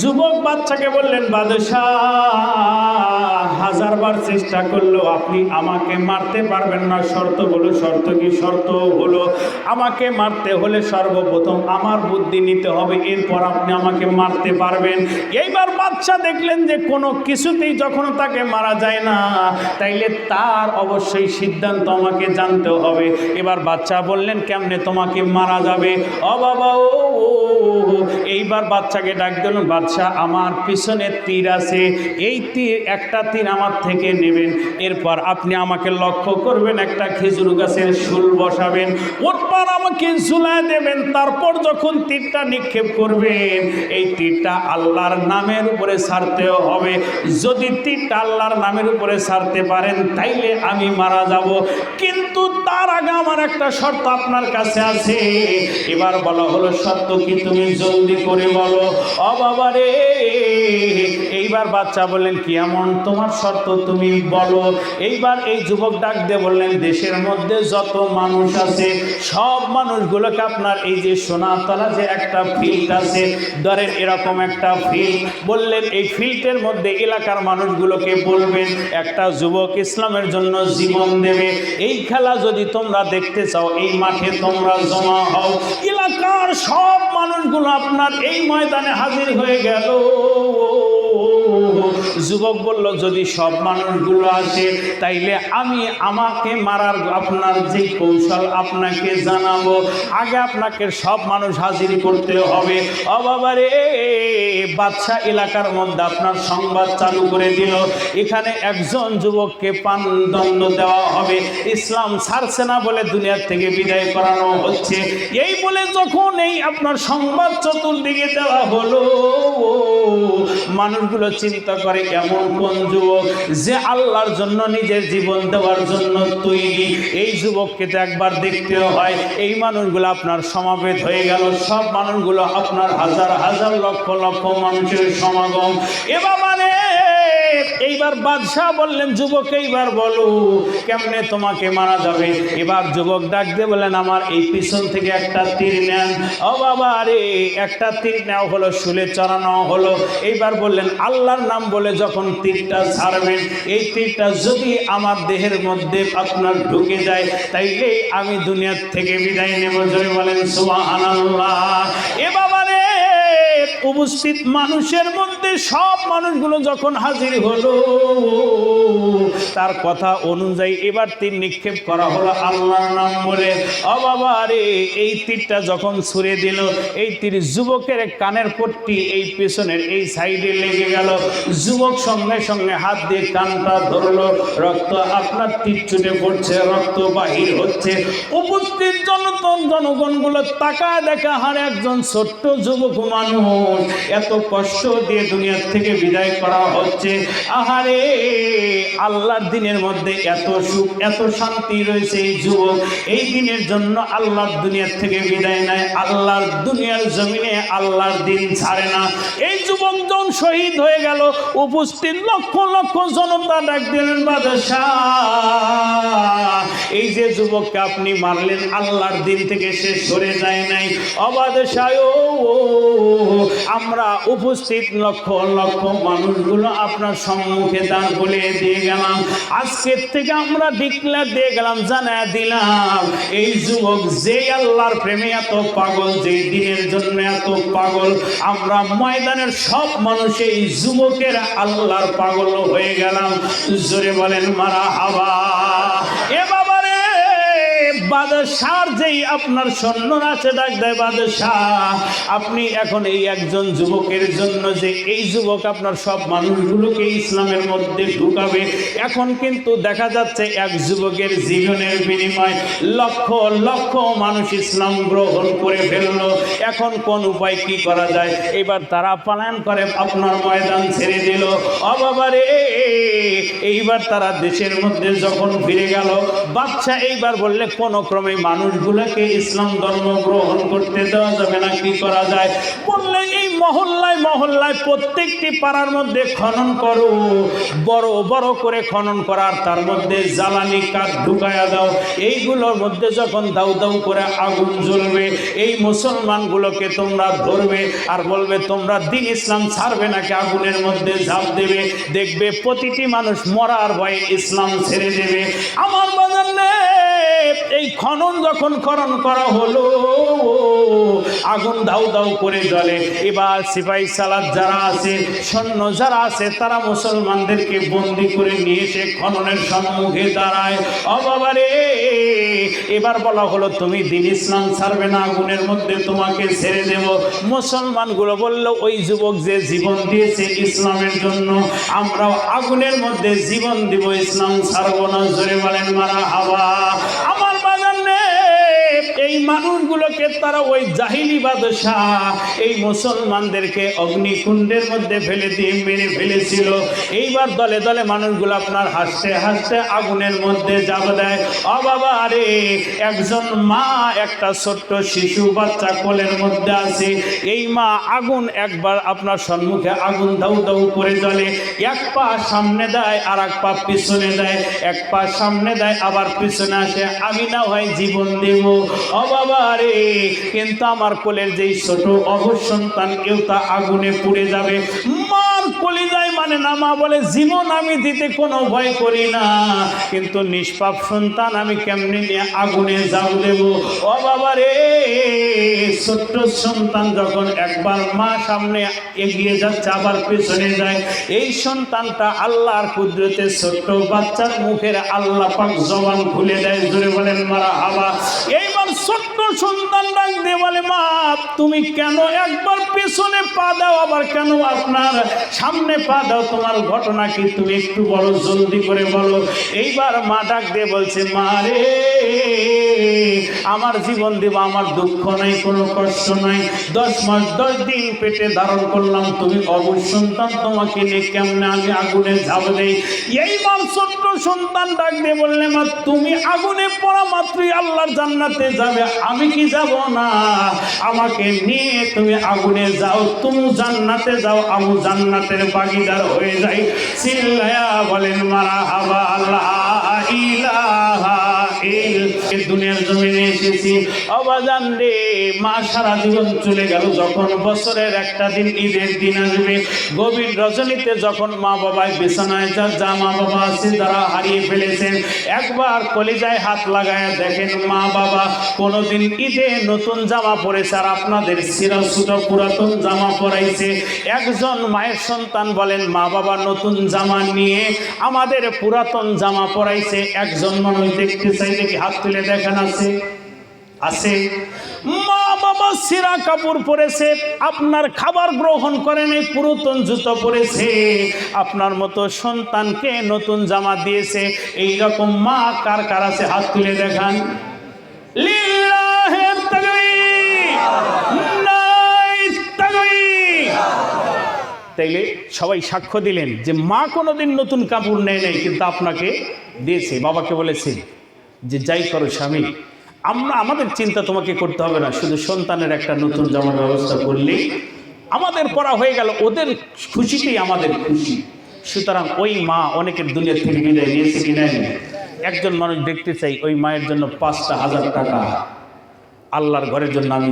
যুবক বাচ্চাকে বললেন বাদশাহ হাজারবার চেষ্টা করল আপনি আমাকে মারতে পারবেন না। শর্ত হলো শর্ত কি? শর্ত হলো আমাকে মারতে হলে সর্বপ্রথম আমার বুদ্ধি নিতে হবে। এরপর আপনি আমাকে মারতে পারবেন। এইবার বাচ্চা দেখলেন যে কোনো কিছুতেই যখন তাকে মারা যায় না তাইলে তার অবশ্যই সিদ্ধান্ত আমাকে জানতে হবে। এবার বাচ্চা বললেন কেমনে তোমাকে মারা যাবে? ও বাবা ও ও, ও, ও। এইবার বাচ্চাকে ডাক দিল বাচ্চা আমার পিছনে তীর আছে। এই তীর, একটা তীর আমার থেকে নেবেন। এরপর আপনি আমাকে লক্ষ্য করবেন, একটা খেজুর গাছের শুল বসাবেন। ওরপর আমাকে ঝুলায় দেবেন, তারপর যখন তীরটা নিক্ষেপ করবেন, এই তীরটা আল্লাহর নামের উপরে ছাড়তে হবে। যদি তীরটা আল্লাহর নামের উপরে ছাড়তে পারেন, তাইলে আমি মারা যাব। কিন্তু তার আগে আমার একটা শর্ত আপনার কাছে আছে। এবার বলা হলো সত্য কি? তুমি জলদি করে বলো। অবাবারে এইবার বাচ্চা বললেন, কি এমন? তোমার শর্ত তুমি বলো। এইবার এই যুবক ডাক দিয়ে বললেন, দেশের মধ্যে যত মানুষ আছে, সব মানুষগুলোকে আপনার এই যে সোনাতলা যে একটা ফিল্ড আছে, ধরেন এরকম একটা ফিল্ড, বললেন এই ফিল্ডের মধ্যে এলাকার মানুষগুলোকে বলবেন, একটা যুবক ইসলামের জন্য জীবন দেবে। এই খেলা যদি তোমরা দেখতে চাও, এই মাঠে তোমরা জমা হও। এলাকার সব মানুষগুলো আপনার এই ময়দানে হাজির হয়ে গেল। যুবক বলল, যদি সব মানুষগুলো আসে, তাইলে আমি আমাকে মারার আপনার যে কৌশল আপনাকে জানাব। আগে আপনাকে সব মানুষ হাজির করতে হবে। অবাবারে বাচ্চা এলাকার মধ্যে আপনার সংবাদ চালু করে দিল। এখানে একজন যুবককে পান দণ্ড দেওয়া হবে। ইসলাম ছাড়ছে না বলে দুনিয়ার থেকে বিদায় করানো হচ্ছে। এই বলে যখন এই আপনার সংবাদ চতুর্দিকে দেওয়া হলো, মানুষগুলো চিন্তা করে এমন কোন যুবক যে আল্লাহর জন্য নিজের জীবন দেওয়ার জন্য তৈরি? এই যুবককে তো একবার দেখতে হয়, এই মানুষগুলো আপনার সমাবেত হয়ে গেল, সব মানুষগুলো আপনার হাজার হাজার লক্ষ লক্ষ মানুষের সমাগম। এবার মানে এইবার বাদশাহ বললেন, যুবক, এইবার বলো, কেমনে তোমাকে মারা যাবে? এবার যুবক ডাক দিয়ে বললেন, আমার এই পিছন থেকে একটা তীর নেন। ও বাবা রে একটা তীর নেওয়া হলো, শুলে চড়ানো হলো। এইবার বললেন, আল্লাহর নাম বলে যখন তীরটা ছাড়বেন, এই তীরটা যদি আমার দেহের মধ্যে আপনার ঢুকে যায় তাইলে আমি দুনিয়ার থেকে বিদায় নেব। জয় বলেন, সুবহানাল্লাহ। এ বাবা উপস্থিত মানুষের মধ্যে সব মানুষগুলো যখন হাজির হলো, তার কথা অনুযায়ী এবার তীর নিক্ষেপ করা হলো আল্লাহর নাম বলে। ও বাবা রে, এই তীরটা যখন ছুঁড়ে দিল, এই তীর যুবকের কানের পট্টি এই পেছনের এই সাইডে লেগে গেল। যুবক সঙ্গে সঙ্গে হাত দিয়ে কানটা ধরলো। রক্ত আপনার তীর ছুটে পড়ছে, রক্ত বাহির হচ্ছে। উপস্থিত জনতন জনগণগুলো তাকায় দেখা, হার একজন ছোট্ট যুবক মানুষ, এত কষ্ট দিয়ে দুনিয়ার থেকে বিদায় করা হচ্ছে। আহারে, আল্লাহর দিনের মধ্যে এত সুখ, এত শান্তি রয়েছে এই যুবক। এই দিনের জন্য আল্লাহর দুনিয়ার থেকে বিদায় নেয়। আল্লাহর দুনিয়ার জমিনে আল্লাহর দিন ছাড়ে না। এই যুবক জন শহীদ হয়ে গেল, উপস্থিত লক্ষ লক্ষ জনতা ডাক বাদশাহ, এই যে যুবককে আপনি মারলেন, আল্লাহর দিন থেকে সে সরে যায় নাই। অবাদশায় আমরা উপস্থিত লক্ষ লক্ষ মানুষগুলো আপনার সম্মুখে দাঁড় বলে দিয়ে গেলাম। আজকের থেকে আমরা ডিক্লেয়ার দিয়ে গেলাম জানা দিলাম, এই যুবক যে আল্লাহর প্রেমে এত পাগল, যে দিনের জন্য এত পাগল, আমরা ময়দানের সব মানুষ এই যুবকের আল্লাহর পাগল হয়ে গেলাম। জোরে বলেন মারা রে বাদশার যেই আপনার সৈন্য আছে, ডাক দেয় বাদশাহ, আপনি এখন এই একজন যুবকের জন্য যে এই যুবক আপনার সব মানুষগুলোকে ইসলামের মধ্যে ঢুকাবে, এখন কিন্তু দেখা যাচ্ছে এক যুবকের জীবনের বিনিময় লক্ষ লক্ষ মানুষ ইসলাম গ্রহণ করে ফেলল। এখন কোন উপায় কি করা যায়? এবার তারা পালায়ন করে, আপনার ময়দান ছেড়ে দিল। অবাবারে এইবার তারা দেশের মধ্যে যখন ফিরে গেল বাচ্চা এইবার বললে, কোনো ক্রমে মানুষগুলোকে ইসলাম ধর্ম গ্রহণ করতে দেওয়া যাবে না, কি করা যায়? বললে এই মহল্লায় মহল্লায় প্রত্যেকটি পাড়ার মধ্যে খনন করো। বড় বড় করে খনন করার তার মধ্যে জ্বালানি কাঠ ঢুকায়া দাও। এইগুলোর মধ্যে যখন দাউ দাউ করে আগুন জ্বলবে, এই মুসলমানগুলোকে তোমরা ধরবে আর বলবে, তোমরা দিন ইসলাম ছাড়বে নাকি আগুনের মধ্যে ঝাঁপ দেবে? দেখবে প্রতিটি মানুষ মরার ভয়ে ইসলাম ছেড়ে দেবে। আমার বাজার এই খনন যখন খনন করা হলো, আগুন দাউ দাউ করে জ্বলে। এবার সিপাহী সালাদ যারা আছে, সৈন্য যারা আছে, তারা মুসলমানদেরকে বন্দি করে নিয়ে এসে খননের সম্মুখে দাঁড়ায়। অবাবারে এবার বলা হলো, তুমি দিন ইসলাম ছাড়বে না, আগুনের মধ্যে তোমাকে ছেড়ে দেব। মুসলমানগুলো বলল, ওই যুবক যে জীবন দিয়েছে ইসলামের জন্য, আমরাও আগুনের মধ্যে জীবন দিব, ইসলাম ছাড়বো না। জোরে বলেন, মারা হাওয়া। I'm মানুষগুলোকে তারা ওই জাহিলি বাদশাহ, এই মুসলমানদেরকে অগ্নিকুণ্ডের মধ্যে ফেলে দিয়ে মেরে ফেলেছিল। এইবার দলে দলে মানুষগুলো আপনার হাসতে হাসতে আগুনের মধ্যে যাব দেয়। অ বাবা রে একজন মা, একটা ছোট্ট শিশু বাচ্চা কোলের মধ্যে আছে। এই মা আগুন একবার আপনার সম্মুখে আগুন দাউ দাউ করে জ্বলে। এক পা সামনে দেয় আর এক পা পিছনে দেয়। এক পা সামনে দেয়, আবার পিছনে আসে। আমি না হয় জীবন দেব। ও বাবা রে কিন্তু আমার কোলের যেই ছোট অবশ সন্তান, কেউ তা আগুনে পুড়ে যাবে। মানে বলে, জীবন আমি দিতে কোনো ভয় করি না। কিন্তু নিষ্পাপ সন্তান আমি কেমনে নিয়ে আগুনে বাবা রে ছোট্ট সন্তান যখন একবার মা সামনে এগিয়ে যাচ্ছে, আবার পেছনে যায়, এই সন্তানটা আল্লাহর কুদরতে ছোট্ট বাচ্চার মুখের আল্লাহ জবান খুলে দেয়। জোরে বলেন মারা হাবা এইবার ছোট্ট সন্তান ডাক দিয়ে বলে, মা, তুমি কেন একবার পেছনে পা দাও, আবার কেন আপনার সামনে পা দাও? তোমার ঘটনা কি? তুমি একটু বলো, জলদি করে বলো। এইবার মা ডাক দিয়ে বলছে, মা রে আমার জীবন দেব, আমার দুঃখ নাই, কোনো কষ্ট নাই। দশ মাস দশ দিন পেটে ধারণ করলাম, তুমি অবশ্য সন্তান, তোমাকে নিয়ে কেমনে আমি আগুনে ঝাঁপ দেই? এইবার ছোট্ট সন্তান ডাক দিয়ে বললে, মা, তুমি আগুনে পড়া মাত্রই আল্লাহর জান্নাতে যাবে, আমি কি যাব না? আমাকে নিয়ে তুমি আগুনে যাও, তুমি জান্নাতে যাও, আমি জান্নাতের বাগিদার হয়ে যাই। চিল্লায়া বলেন, মারা হাবা আল্লাহ। জমিনে এসেছি রে, মা সারা জীবন চলে গেল। যখন বছরের একটা দিন ঈদের দিন আসবে, গভীর রজনীতে যখন মা বাবায় বিছানায় যার যা মা বাবা আছে যারা হারিয়ে ফেলেছেন, একবার কলিজায় হাত লাগায় দেখেন মা বাবা কোনোদিন ঈদে নতুন জামা পরেছে আর আপনাদের সিরাসুটা পুরাতন জামা পরাইছে। একজন মায়ের সন্তান বলেন, মা বাবা নতুন জামা নিয়ে আমাদের পুরাতন জামা পরাইছে। একজন মানুষ দেখতে চাইলে কি হাত তুলে দেখেন আছে? আছে। মা বাবা সিরা কাপড় পরেছে, আপনার খাবার গ্রহণ করেন পুরাতন জুতো পরেছে। আপনার মতো সন্তানকে নতুন জামা দিয়েছে। এই রকম মা কার কার আছে? হাত তুলে দেখান। তাইলে সবাই সাক্ষ্য দিলেন যে মা কোনোদিন নতুন কাপড় নেয় নাই, কিন্তু আপনাকে দিয়েছে, বাবাকে বলেছে যে যাই করো স্বামী আমরা, আমাদের চিন্তা তোমাকে করতে হবে না, শুধু সন্তানের একটা নতুন জামার ব্যবস্থা করলেই আমাদের পড়া হয়ে গেল, ওদের খুশিতেই আমাদের খুশি। সুতরাং ওই মা অনেকের দুনিয়া থেকে বিদায় নিয়েছে কি নেয়নি? একজন মানুষ দেখতে চাই, ওই মায়ের জন্য পাঁচটা হাজার টাকা, আল্লাহর ঘরের জন্য আমি